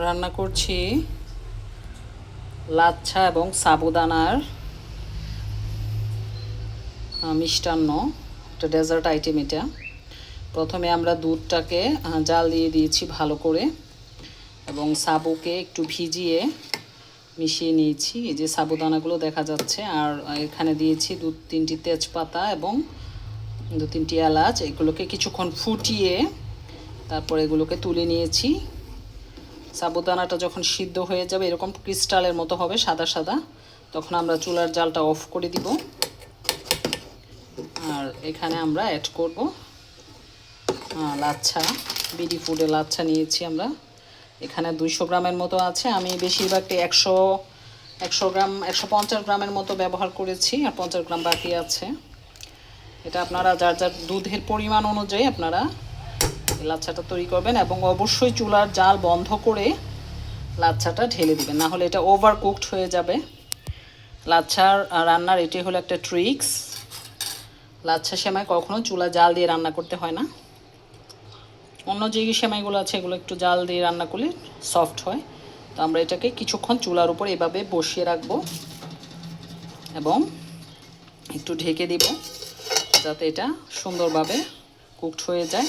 রান্না করছি লাচ্ছা এবং সাবুদানার মিষ্টান্ন, একটা ডেজার্ট আইটেম এটা। প্রথমে আমরা দুধটাকে জাল দিয়ে দিয়েছি ভালো করে এবং সাবুকে একটু ভিজিয়ে মিশিয়ে নিয়েছি। এই যে সাবুদানাগুলো দেখা যাচ্ছে, আর এখানে দিয়েছি দু, তিনটি তেজপাতা এবং দু, তিনটি এলাচ। এগুলোকে কিছুক্ষণ ফুটিয়ে তারপর এগুলোকে তুলে নিয়েছি। সাবুদানাটা যখন সিদ্ধ হয়ে যাবে, এরকম ক্রিস্টালের মতো হবে, সাদা সাদা, তখন আমরা চুলার জালটা অফ করে দিব। আর এখানে আমরা অ্যাড করব লাচ্ছা, বিডি ফুডে লাচ্ছা নিয়েছি আমরা। এখানে দুইশো গ্রামের মতো আছে। আমি বেশিরভাগটি একশো একশো গ্রাম, একশো পঞ্চাশ গ্রামের মতো ব্যবহার করেছি, আর পঞ্চাশ গ্রাম বাকি আছে। এটা আপনারা যার যার দুধের পরিমাণ অনুযায়ী আপনারা লাচ্ছাটা তৈরি করবেন এবং অবশ্যই চুলার জাল বন্ধ করে লাচ্ছাটা ঢেলে দিবেন। না হলে এটা ওভার কুকড হয়ে যাবে। লাচ্ছার রান্নার এটি হলো একটা ট্রিক্স লাচ্ছা সেমাই কখনো চুলা জাল দিয়ে রান্না করতে হয় না। অন্য যে সেমাইগুলো আছে, এগুলো একটু জাল দিয়ে রান্না করলে সফট হয়। তো আমরা এটাকে কিছুক্ষণ চুলার উপর এভাবে বসিয়ে রাখব এবং একটু ঢেকে দিব, যাতে এটা সুন্দরভাবে কুকড হয়ে যায়।